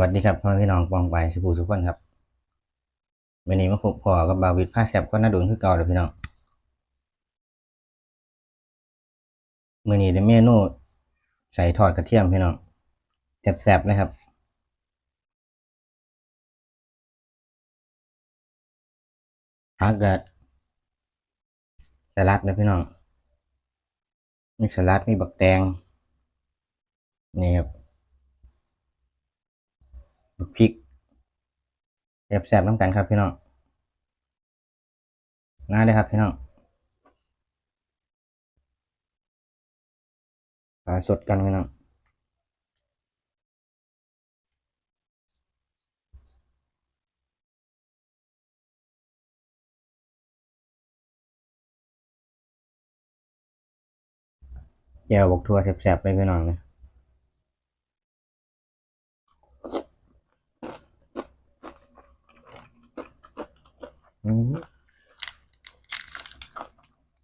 วัสดีครับพ่อพี่น้องปองไปสุภูทุกคนครับวันนี้มาพบพ่อกับบาวิดผ้าแซบก็น่าดุนคือเก่าเลยพี่น้องมื่อนี้ได้เมนูใส่ทอดกระเทียมพี่น้องแซ่บๆนะครับผักกะสลัดนะพี่น้อง มีสลัดมีบักแตงนี่ครับ พริกแซ่บๆน้ำกันครับพี่น้องน่าเลยครับพี่น้องปลาสดกันพี่น้องแจวบกทัวแซ่บๆไปพี่น้องเลย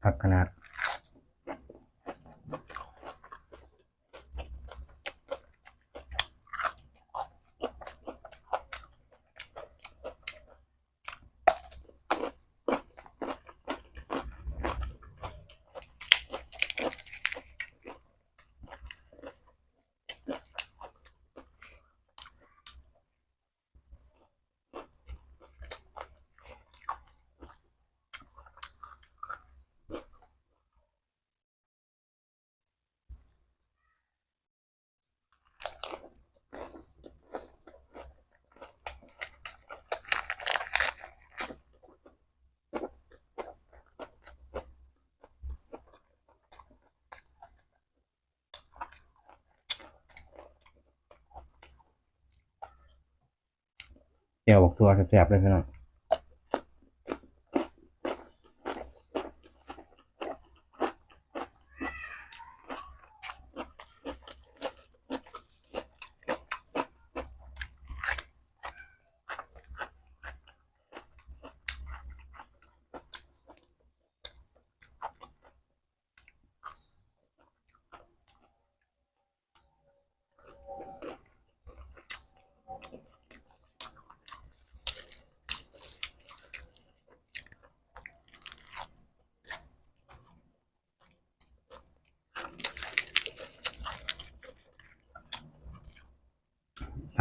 หักขนาด แจ่วบอกตัวแสบๆเลยพี่น้อง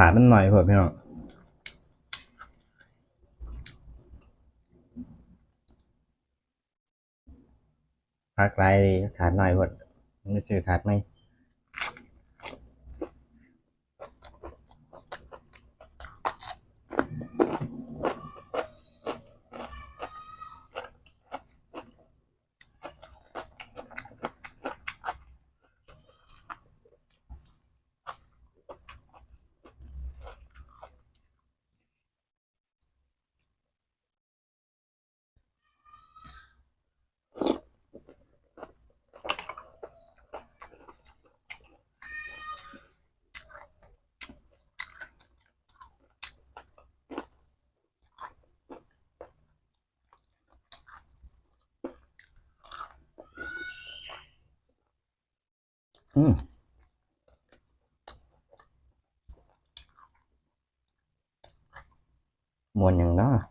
ถาดมันหน่อยเผื่อพี่น้องพักไรดีถาดหน่อยเผื่อไม่ซื้อถาดไหม อืมมวนอย่างน้น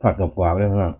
ทอดกรอบๆเลยพี่น้อ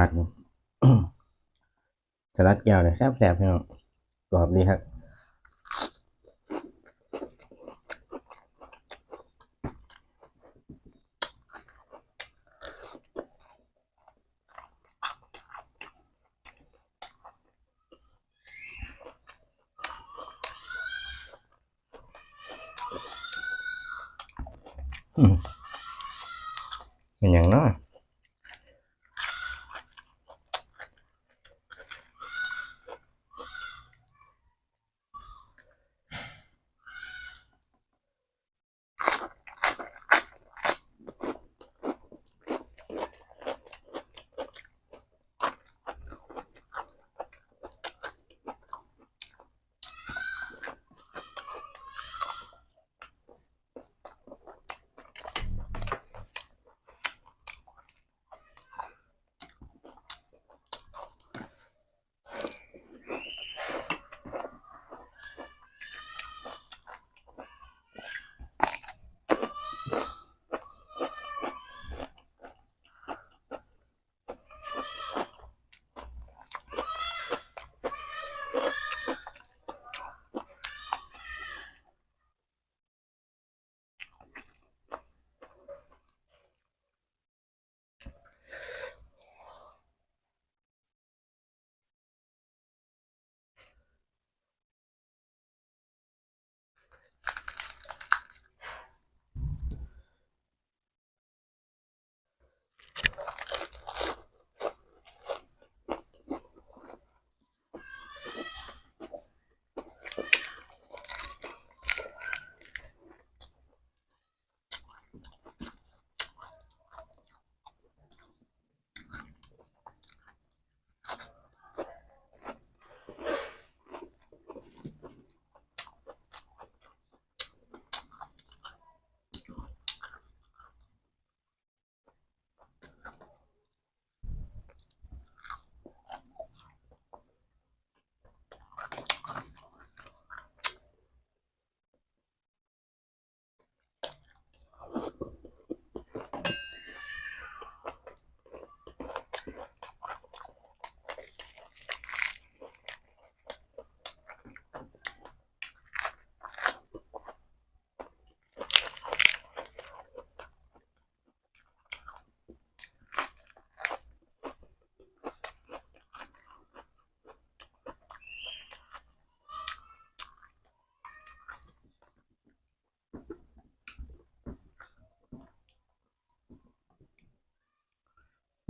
งลัดนี่สลัดแก้วเนี่ยแซ่บๆพี่น้องกรอบดีครับเป็นอย่างน้อย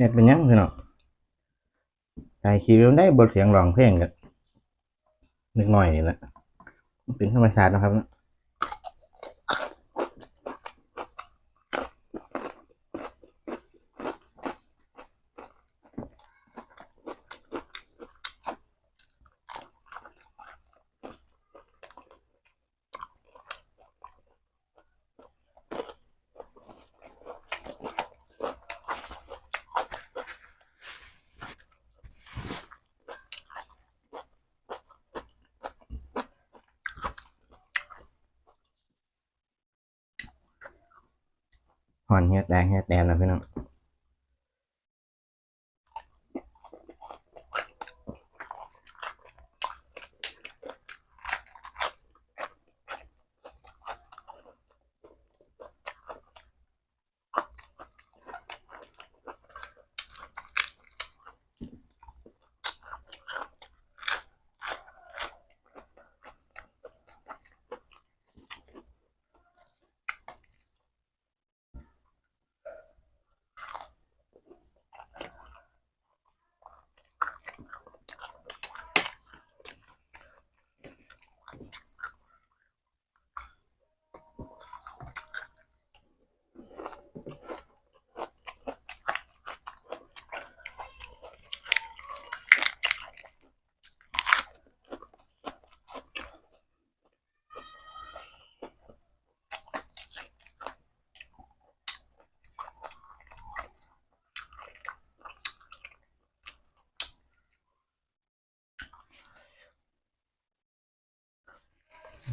เนี่ยเป็นยังพี่น้องถ่ายคลิปได้บทเสียงร้องเพลงกันนิดหน่อยนี่แหละเป็นธรรมชาตินะครับนะ หอนเฮ็ดแดงเฮ็ดแดงนะพี่น้อง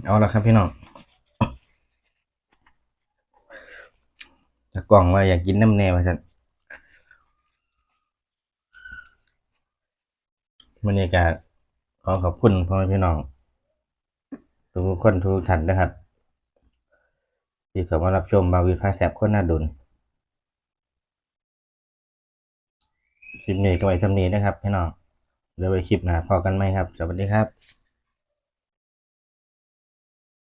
เอาละครับพี่น้องตะกล่องว่าอยากกินน้ำแนวฉันบรรยากาศขอขอบคุณพ่อแม่พี่น้อง ทุกคนทุกท่านนะครับ ที่เข้ามารับชมบาวีพาแสบคนน้าดุนคลิปนี้ก็ไว้ทำนี้นะครับ พี่น้องเดี๋ยวไปคลิปหน้าพอกันไหมครับ สวัสดีครับ